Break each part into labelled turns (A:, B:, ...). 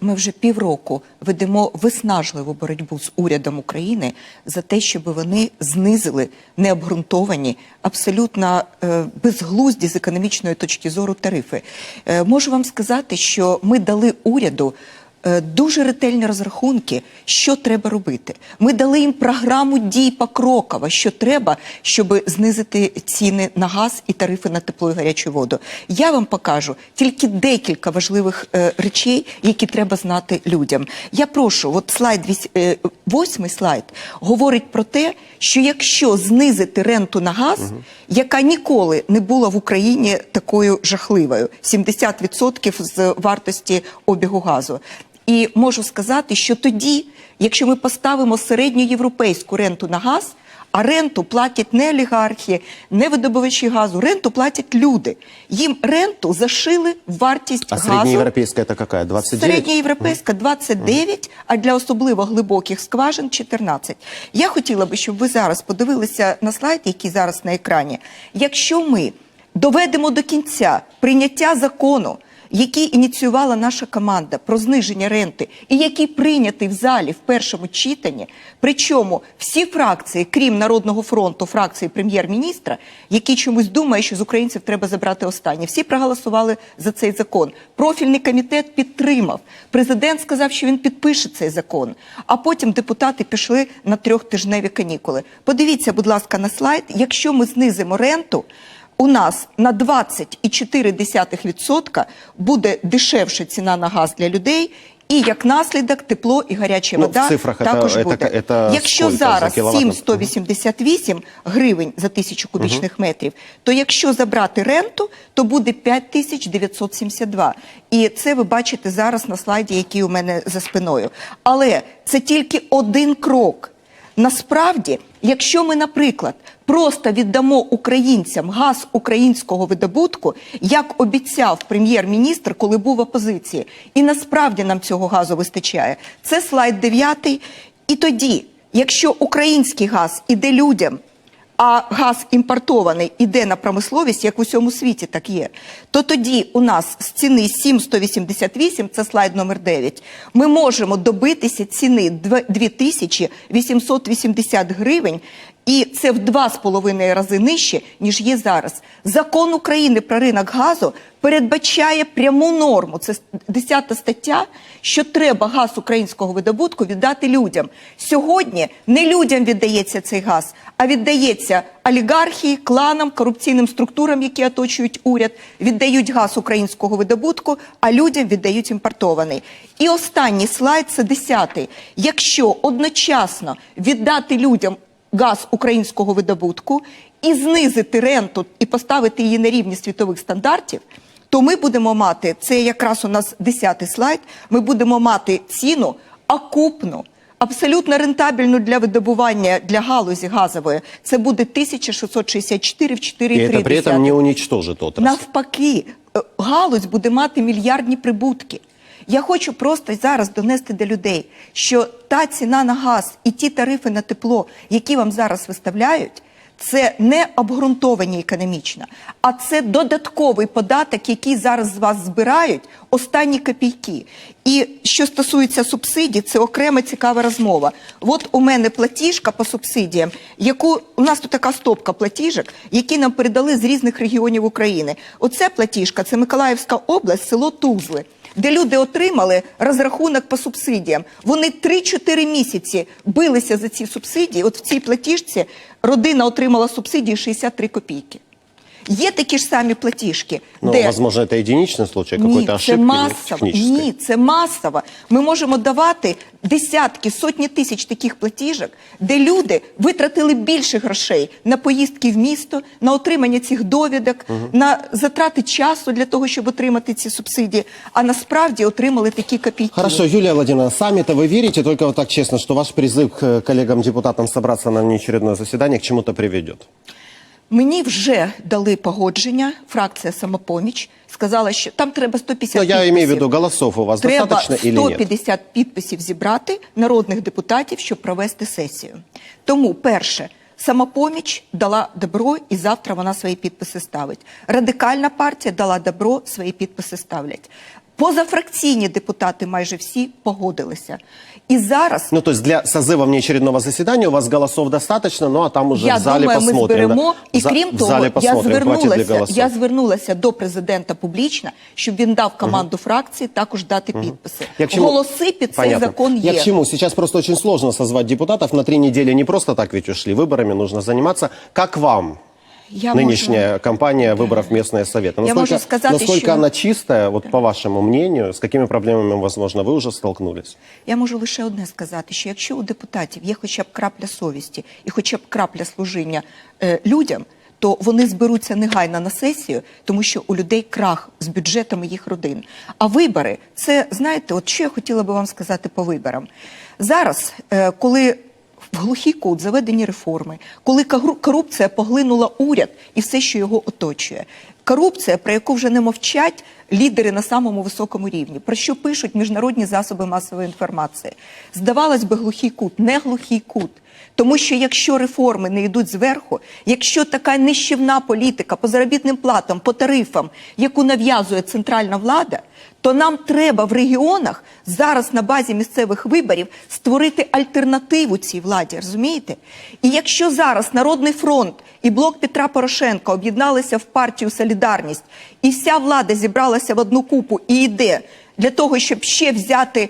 A: Ми вже півроку ведемо виснажливу боротьбу з урядом України за те, щоб вони знизили необґрунтовані, абсолютно е, безглузді з економічної точки зору тарифи. Е, можу вам сказати, що ми дали уряду. Е, Дуже ретельні розрахунки, що треба робити. Ми дали їм програму дій покроково, що треба, щоб знизити ціни на газ і тарифи на тепло і гарячу воду. Я вам покажу тільки декілька важливих е, речей, які треба знати людям. Я прошу, от слайд е, восьмий слайд говорить про те, що якщо знизити ренту на газ, яка ніколи не була в Україні такою жахливою, 70% з вартості обігу газу. І можу сказати, що тоді, якщо ми поставимо середньоєвропейську ренту на газ, а ренту платять не олігархи, не видобувачі газу, ренту платять люди. Їм ренту зашили в вартість
B: А
A: газу.
B: среднеевропейская это какая? 29?
A: Середньоєвропейська 29, а для особливо глибоких скважин 14. Я хотіла би, щоб ви зараз подивилися на слайд, який зараз на екрані. Якщо ми доведемо до кінця прийняття закону, який ініціювала наша команда про зниження ренти, і який прийнятий в залі в першому читанні, причому всі фракції, крім Народного фронту, фракції прем'єр-міністра, який чомусь думає, що з українців треба забрати останнє, всі проголосували за цей закон. Профільний комітет підтримав. Президент сказав, що він підпише цей закон. А потім депутати пішли на трьохтижневі канікули. Подивіться, будь ласка, на слайд. Якщо ми знизимо ренту, у нас на 20,4% буде дешевша ціна на газ для людей. І як наслідок тепло і гаряча
B: Ну,
A: вода
B: цифрах
A: також
B: це-
A: буде.
B: це
A: Якщо
B: скільки за
A: зараз
B: кіловат?
A: 7,188 гривень за тисячу кубічних метрів, то якщо забрати ренту, то буде 5972. І це ви бачите зараз на слайді, який у мене за спиною. Але це тільки один крок. Насправді, якщо ми, наприклад, просто віддамо українцям газ українського видобутку, як обіцяв прем'єр-міністр, коли був в опозиції, і насправді нам цього газу вистачає. Це слайд 9. І тоді, якщо український газ іде людям, а газ імпортований іде на промисловість, як в усьому світі так є, то тоді у нас з ціни 7,188, це слайд номер 9, ми можемо добитися ціни 2880 гривень, і це в два з половиною рази нижче, ніж є зараз. Закон України про ринок газу передбачає пряму норму. Це 10 стаття, що треба газ українського видобутку віддати людям. Сьогодні не людям віддається цей газ, а віддається олігархії, кланам, корупційним структурам, які оточують уряд, віддають газ українського видобутку, а людям віддають імпортований. І останній слайд це 10. Якщо одночасно віддати людям газ українського видобутку і знизити ренту і поставити її на рівні світових стандартів, то ми будемо мати це якраз у нас 10 слайд. Ми будемо мати ціну окупну. Абсолютно рентабельну для видобування для галузі газової це буде 1664 в
B: И
A: 4,3.
B: это при этом не уничтожит отрасль.
A: Навпаки, е, галузь буде мати мільярдні прибутки. Я хочу просто зараз донести до людей, що та ціна на газ і ті тарифи на тепло, які вам зараз виставляють, це не обґрунтовані економічно, а це додатковий податок, який зараз з вас збирають останні копійки. І що стосується субсидій, це окрема цікава розмова. От у мене платіжка по субсидіям, яку у нас тут така стопка платіжок, які нам передали з різних регіонів України. Оце платіжка, це Миколаївська область, село Тузли. Де люди отримали розрахунок по субсидіям. Вони 3-4 місяці билися за ці субсидії. От в цій платіжці родина отримала субсидії 63 копійки. Є такі ж самі платіжки,
B: Ну,
A: де
B: возможно, это единичный случай,
A: ні,
B: какой-то
A: це
B: ошибки
A: масово.
B: технической.
A: Ні, це масово. Ми можемо давати десятки, сотні тисяч таких платіжок, де люди витратили більше грошей на поїздки в місто, на отримання цих довідок, на затрати часу для того, щоб отримати ці субсидії, а насправді отримали такі копійки.
B: Хорошо, Юлия Владимировна, сами-то вы верите, только вот так честно, что ваш призыв к коллегам-депутатам собраться на внеочередное заседание к чему-то приведет?
A: Мені вже дали погодження, фракція самопоміч сказала, що там треба 150
B: Ну, я
A: підписів.
B: имею в виду, голосов у вас
A: Треба
B: нет?
A: 150 підписів зібрати народних депутатів, щоб провести сесію. Тому, перше, самопоміч дала добро, і завтра вона свої підписи ставить. Радикальна партія дала добро, свої підписи ставлять. Позафракційні депутати майже всі погодилися. І зараз
B: Ну, то есть для созыва внеочередного заседания у вас голосов достаточно, ну а там уже
A: я
B: в зале
A: думаю, ми зберемо.
B: да.
A: І
B: За-
A: крім
B: в
A: того, я звернулася, я звернулася до президента публічно, щоб він дав команду фракції також дати підписи.
B: Я к
A: Голоси під цей
B: Понятно.
A: закон
B: Я
A: є.
B: к чему? Сейчас просто очень сложно созвать депутатов. На три недели не просто так ведь ушли. Выборами нужно заниматься. Как вам
A: Я
B: нынешняя кампания выборов в местные советы?
A: Я
B: Насколько,
A: можу сказати,
B: насколько
A: що-
B: она чистая, вот по вашему мнению, с какими проблемами, возможно, вы уже столкнулись?
A: Я можу лише одне сказати: що якщо у депутатів є хоча б крапля совісті і хоча б крапля служіння е, людям, то вони зберуться негайно на сесію, тому що у людей крах з бюджетами їх родин. А вибори це знаєте, от що я хотіла би вам сказати по виборам зараз, е, коли в глухий кут заведені реформи, коли корупція поглинула уряд і все, що його оточує. Корупція, про яку вже не мовчать лідери на самому високому рівні, про що пишуть міжнародні засоби масової інформації. Здавалось би, глухий кут, не глухий кут. Тому що якщо реформи не йдуть зверху, якщо така нищівна політика по заробітним платам, по тарифам, яку нав'язує центральна влада, то нам треба в регіонах зараз на базі місцевих виборів створити альтернативу цій владі, розумієте? І якщо зараз Народний фронт і блок Петра Порошенка об'єдналися в партію Солідарність, і вся влада зібралася в одну купу і йде для того, щоб ще взяти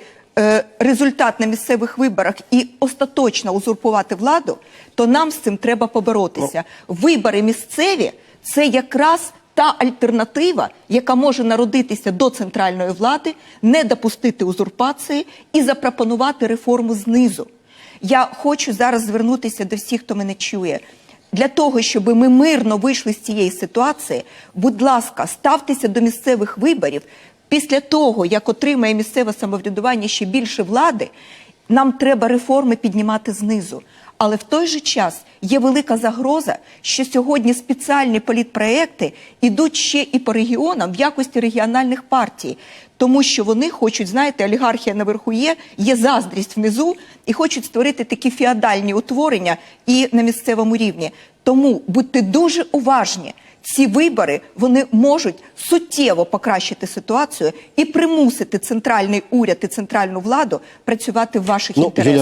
A: результат на місцевих виборах і остаточно узурпувати владу, то нам з цим треба поборотися. Вибори місцеві це якраз та альтернатива, яка може народитися до центральної влади, не допустити узурпації і запропонувати реформу знизу. Я хочу зараз звернутися до всіх, хто мене чує. Для того, щоб ми мирно вийшли з цієї ситуації, будь ласка, ставтеся до місцевих виборів. Після того, як отримає місцеве самоврядування ще більше влади, нам треба реформи піднімати знизу. Але в той же час є велика загроза, що сьогодні спеціальні політпроекти йдуть ще і по регіонам в якості регіональних партій, тому що вони хочуть, знаєте, олігархія наверху є, є заздрість внизу і хочуть створити такі феодальні утворення і на місцевому рівні. Тому будьте дуже уважні. Ці вибори вони можуть суттєво покращити ситуацію і примусити центральний уряд і центральну владу працювати в ваших
B: Ну,
A: інтересах.